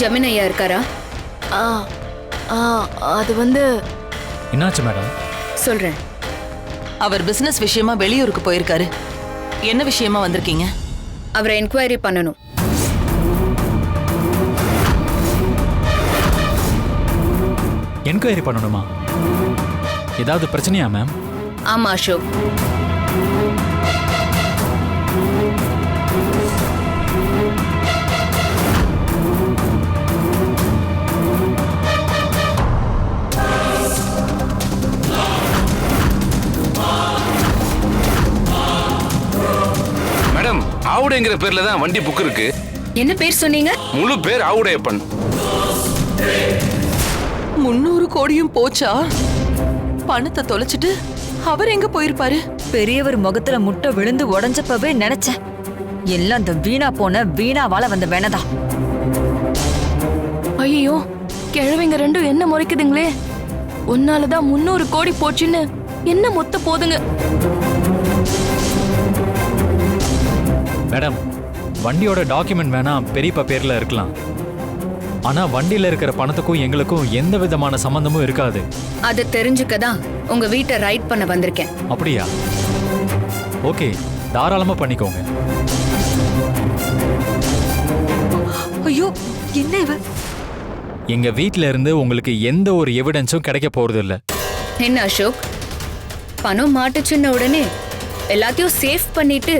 ஜமீன் ஐயா இருக்காரா? ஆ ஆ அது வந்து என்னாச்சு மேடம்? சொல்றேன். அவர் பிசினஸ் விஷயமா வெளியூருக்கு போயிருக்காரு. என்ன விஷயமா வந்திருக்கீங்க? அவரை என்கொயரி பண்ணணும். என்கொயரி பண்ணணுமா? ஏதாவது பிரச்சனையா மேம் ஆமா அசோக். ஆவுடைங்கிற பேர்ல தான் வண்டி புக் இருக்கு. என்ன பேர் சொன்னீங்க? முழு பேர் ஆவுடையப்பன். முன்னூறு கோடியும் போச்சா? பணத்தை தொலைச்சிட்டு அவர் எங்க போயிருப்பாரு? பெரியவர் முகத்துல முட்டை விழுந்து உடஞ்சப்பவே நினைச்சேன். எல்லாம் இந்த வீணா போன வீணாவால வந்த வேணதா. ஐயோ கிழவிங்க ரெண்டும் என்ன முறைக்குதுங்களே? உன்னாலதான் முந்நூறு கோடி போச்சுன்னு என்ன மொத்த போதுங்க? மேடம் வண்டியோட டாக்குமெண்ட் வேணா பெரியப்பா பேர்ல இருக்கலாம். ஆனா வண்டியில இருக்கிற பணத்துக்கும் எங்களுக்கும் எந்த விதமான சம்பந்தமும் இருக்காது. அதை தெரிஞ்சுக்க தான் உங்க வீட்டை ரைட் பண்ண வந்திருக்கேன். அப்படியா? ஓகே தாராளமா பண்ணிக்கோங்க. ஐயோ என்ன இவ? எங்க வீட்ல இருந்து உங்களுக்கு எந்த ஒரு எவிடன்ஸும் கிடைக்க போறது இல்ல என்ன அசோக்? பணம் மாட்டுச்சுன்ன உடனே எல்லாத்தையும் சேவ் பண்ணிட்டு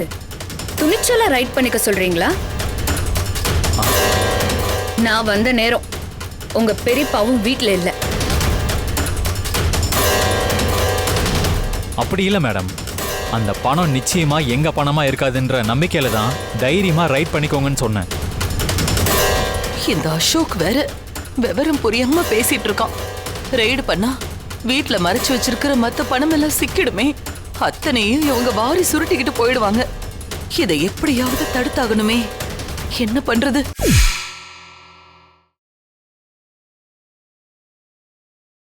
துணிச்சலா ரைட் பண்ணிக்க சொல்றீங்களா? நான் வந்த நேரம் உங்க பெரியப்பாவும் வீட்ல இல்ல. அப்படி இல்ல மேடம் அந்த பணம் நிச்சயமா எங்க பணமா இருக்காதுன்ற நம்பிக்கையில தான் தைரியமா ரைட் பண்ணிக்கோங்கன்னு சொன்னேன். இந்த அசோக் வேற விவரம் புரியாம பேசிட்டு இருக்கான். ரெய்டு பண்ணா வீட்ல மறைச்சு வச்சிருக்கிற மத்த பணம் எல்லாம் சிக்கிடுமே. அத்தனையும் இவங்க வாரி சுருட்டிக்கிட்டு போயிடுவாங்க. இதை எப்படியாவது தடுத்தாகணுமே. என்ன பண்றது?